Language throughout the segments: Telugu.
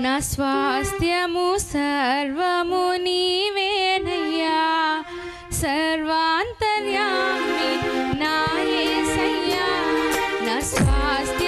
నా స్వాస్థ్యము సర్వము నీవేనయ్యా. సర్వాంతర్యామి నా యేసయ్యా నా స్వాస్థ్య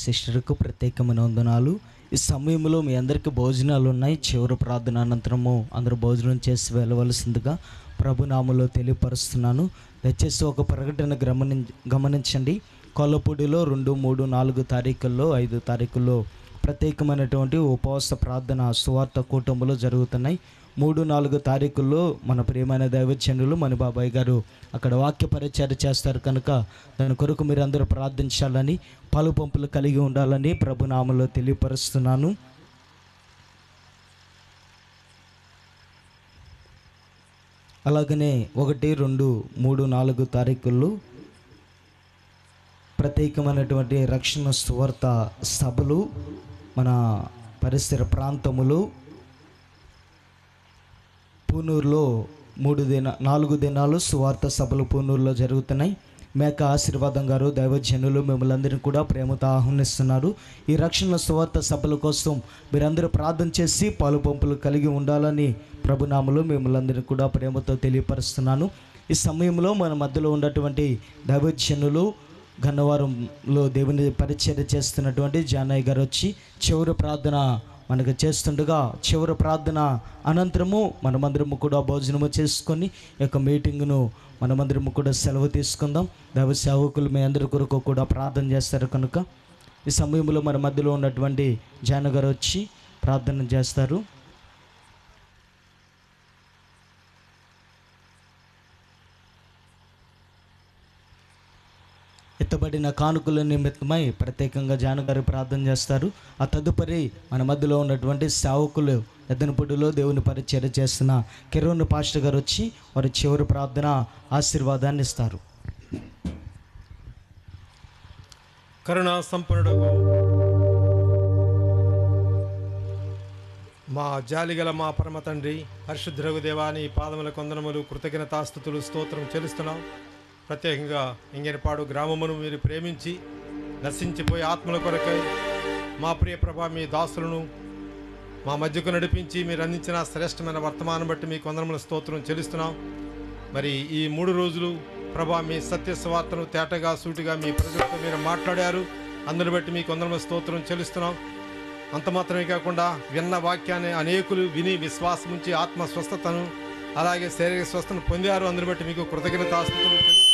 సిస్టర్కు ప్రత్యేకమైన వందనాలు ఈ సమయంలో మీ అందరికీ భోజనాలు ఉన్నాయి. చివరి ప్రార్థన అనంతరము అందరూ భోజనం చేసి వెళ్ళవలసిందిగా ప్రభునామలో తెలియపరుస్తున్నాను. దయచేసి ఒక ప్రకటన గమని గమనించండి. కొల్లపూడిలో రెండు మూడు నాలుగు తారీఖుల్లో ఐదు తారీఖుల్లో ప్రత్యేకమైనటువంటి ఉపవాస ప్రార్థన సువార్త కూటములు జరుగుతున్నాయి. మూడు నాలుగు తారీఖుల్లో మన ప్రియమైన దైవచనులు మన బాబాయ్ గారు అక్కడ వాక్య పరిచయం చేస్తారు కనుక దాని కొరకు మీరు అందరూ ప్రార్థించాలని పలు పంపులు కలిగి ఉండాలని ప్రభునామలో తెలియపరుస్తున్నాను. అలాగనే ఒకటి రెండు మూడు నాలుగు తారీఖుల్లో ప్రత్యేకమైనటువంటి రక్షణ స్వార్థ సభలు మన పరిసర ప్రాంతములు పూనూరులో మూడు దిన నాలుగు దినాలు సువార్త సభలు పూనూరులో జరుగుతున్నాయి. మేక ఆశీర్వాదం గారు దైవజనులు మిమ్మల్ని అందరినీ కూడా ప్రేమతో ఆహ్వానిస్తున్నారు. ఈ రక్షణ సువార్త సభల కోసం మీరందరూ ప్రార్థన చేసి పాలు పంపులు కలిగి ఉండాలని ప్రభునామలు మిమ్మల్ని అందరినీ కూడా ప్రేమతో తెలియపరుస్తున్నాను. ఈ సమయంలో మన మధ్యలో ఉన్నటువంటి దైవజనులు గన్నవరంలో దేవుని పరిచర్య చేస్తున్నటువంటి జానయ్య గారు వచ్చి చివరి ప్రార్థన మనకు చేస్తుండగా చివరి ప్రార్థన అనంతరము మనమందరము కూడా భోజనము చేసుకొని ఈ యొక్క మీటింగ్ను మనమందరము కూడా సెలవు తీసుకుందాం. దైవ సేవకులు మీ అందరి కొరకు కూడా ప్రార్థన చేస్తారు కనుక. ఈ సమయంలో మన మధ్యలో ఉన్నటువంటి జాన గారు వచ్చి ప్రార్థన చేస్తారు. పెట్టబడిన కానుకల నిమిత్తమై ప్రత్యేకంగా జానగారు ప్రార్థన చేస్తారు. ఆ తదుపరి మన మధ్యలో ఉన్నటువంటి సేవకులు ఎద్దనపూడిలో దేవుని పరిచర్య చేస్తున్న కిరణ్ పాస్టర్ గారు వచ్చి వారి చివరి ప్రార్థన ఆశీర్వాదాన్ని ఇస్తారు. కరుణా సంపన్నుడు. మా జాలిగల మా పరమ తండ్రి పరిశుద్ధురగు దేవాని పాదముల కొందనములు కృతజ్ఞతాస్థుతులు స్తోత్రం చెల్లిస్తున్నాం. ప్రత్యేకంగా ఇంగెనపాడు గ్రామమును మీరు ప్రేమించి నశించిపోయి ఆత్మల కొరకై మా ప్రియ ప్రభా మీ దాసులను మా మధ్యకు నడిపించి మీరు అందించిన శ్రేష్టమైన వర్తమానం బట్టి మీ కొందరముల స్తోత్రం చెల్లిస్తున్నాం. మరి ఈ మూడు రోజులు ప్రభా మీ సత్య స్వార్తను తేటగా సూటిగా మీ ప్రజలతో మీరు మాట్లాడారు. అందుని బట్టి మీ కొందరముల స్తోత్రం చెల్లిస్తున్నాం. అంత మాత్రమే కాకుండా విన్న వాక్యాన్ని అనేకులు విని విశ్వాసం ఉంచి ఆత్మ స్వస్థతను అలాగే శారీరక స్వస్థను పొందారు. అందుని బట్టి మీకు కృతజ్ఞతాస్తుతులు చెల్లిస్తున్నాం.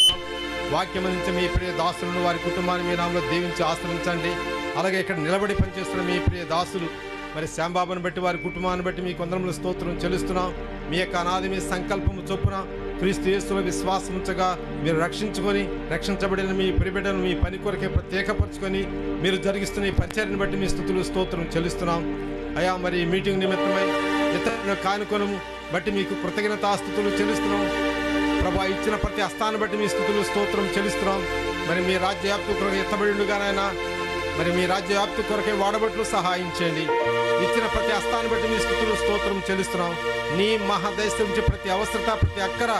వాక్యం అందించి మీ ప్రియ దాసులను వారి కుటుంబాన్ని మీ నామలో దీవించి ఆశ్రయించండి. అలాగే ఇక్కడ నిలబడి పనిచేస్తున్న మీ ప్రియ దాసులు మరి శాంబాబును బట్టి వారి కుటుంబాన్ని బట్టి మీ కొందరముల స్తోత్రం చెల్లిస్తున్నాం. మీ యొక్క అనాది మీ సంకల్పము చొప్పున క్రీస్తు యేసులో విశ్వాసముంచగా మీరు రక్షించుకొని రక్షించబడిన మీ ప్రిబిడ్డను మీ పని కొరకే ప్రత్యేకపరచుకొని మీరు జరిగిస్తున్న ఈ పరిచర్ని బట్టి మీ స్థుతులు స్తోత్రం చెల్లిస్తున్నాం. అయా మరి ఈ మీటింగ్ నిమిత్తమై ఇతరుల కానుకొను బట్టి మీకు కృతజ్ఞతాస్థుతులు చెల్లిస్తున్నాం. ప్రభా ఇచ్చిన ప్రతి అస్థాన్ని బట్టి మీ స్థుతులు స్తోత్రం చెల్లిస్తున్నాం. మరి మీ రాజ్యవ్యాప్తి కొరకు ఎత్తబడిండుగానైనా మరి మీ రాజ్యవ్యాప్తి కొరకే వాడబట్లు సహాయం చేయండి ఇచ్చిన ప్రతి అస్థాన్ని బట్టి మీ స్థుతులు స్తోత్రం చెల్లిస్తున్నాం. నీ మహాదేశం నుంచి ప్రతి అవసరత ప్రతి అక్కర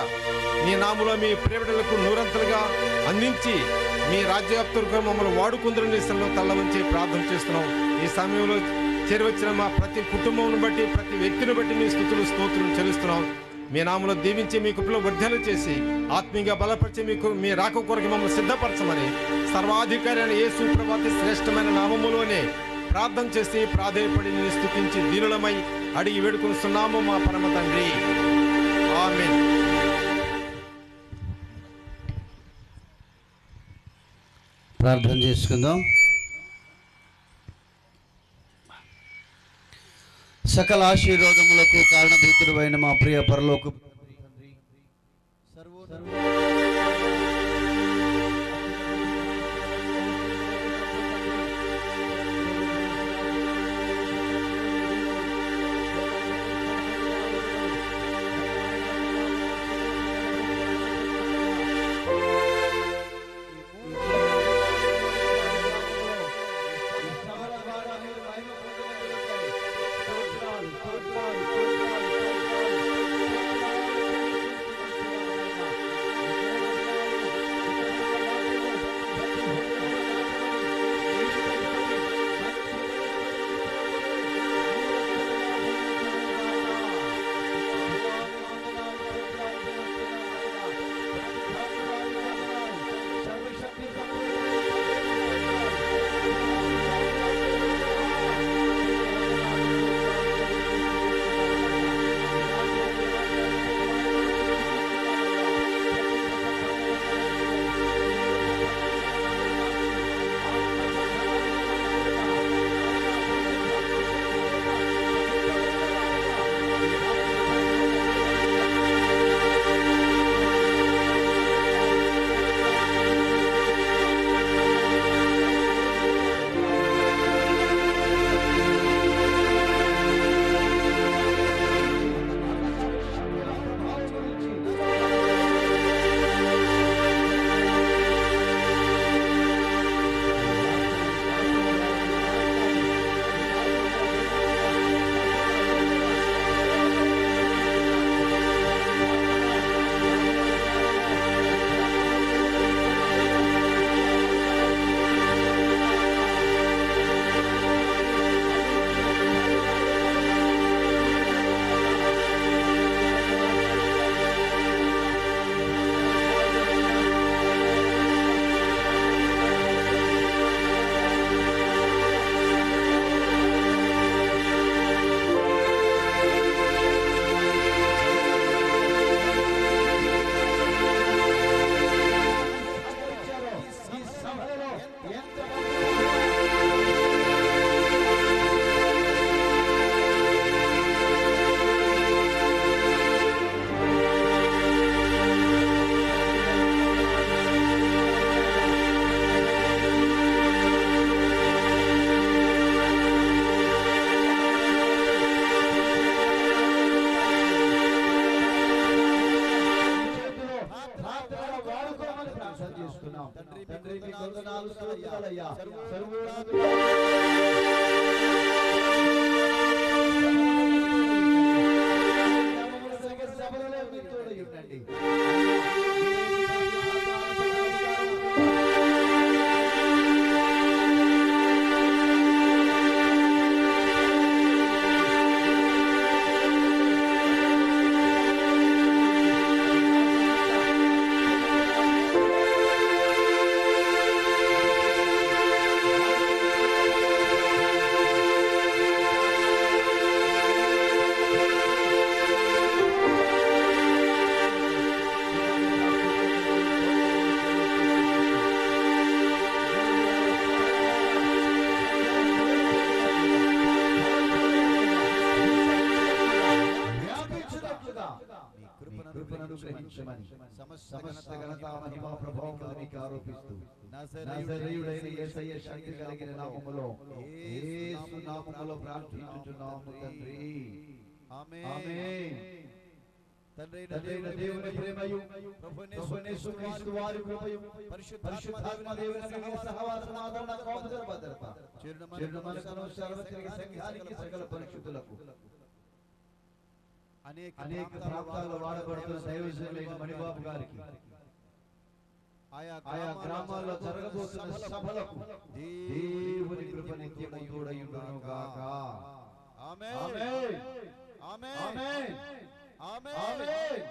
నీ నాములో మీ ప్రేమిటలకు నూరంతలుగా అందించి మీ రాజ్యవ్యాప్తులకు మమ్మల్ని వాడుకుందరని స్థలంలో తల్లవంచి ప్రార్థన చేస్తున్నాం. ఈ సమయంలో చేరువచ్చిన మా ప్రతి కుటుంబం బట్టి ప్రతి వ్యక్తిని బట్టి మీ స్థుతులు స్తోత్రం చెల్లిస్తున్నాం. మీ నామలో దీవించి మీ కుప్పలో వర్ధలు చేసి ఆత్మీయంగా బలపరిచి మీకు మీ రాక కొరకు మమ్మల్ని సిద్ధపరచమని సర్వాధికారి అయిన ఏ సుప్రభాతి శ్రేష్టమైన నామములోనే ప్రార్థన చేసి ప్రాధేయపడి నేను స్థుతించి దీనులమై అడిగి వేడుకొనిస్తున్నాము మా పరమ తండ్రి. ఆమె ప్రార్థన చేసుకుందాం. సకల ఆశీర్వాదములకు కారణభూతుడు మా ప్రియ పరలోకు సమర్పిస్తున్నాం వందనాలు స్తోత్రాలయ్యా కృపను అనుగ్రహించమని సమస్త ఘనత మహిమ ప్రభావములు మీకు ఆరోపిస్తూ నజరేయుడైన యేసయ్య శక్తి కలిగిన నామములో యేసు నామములో ప్రార్థించుచున్నాము తండ్రి ఆమేన్ తండ్రైన దేవుని ప్రేమయు ప్రభునేసు క్రీస్తు వారి కృపయు పరిశుద్ధాత్మ దేవుని సహవాసం ఆదరణ కాపుదల భద్రత చిరున మనసును సర్వత్రిక సంఘానికి సకల పరిశుద్ధులకు అనేక ప్రాంతాల్లో వాడబడుతున్న దైవజనులైన మణిబాబు గారికి. ఆయా గ్రామాల్లో జరగబోతున్న సభలకు దేవుని కృప నిత్యము తోడయుండును గాక. ఆమేన్. ఆమేన్. ఆమేన్. ఆమేన్.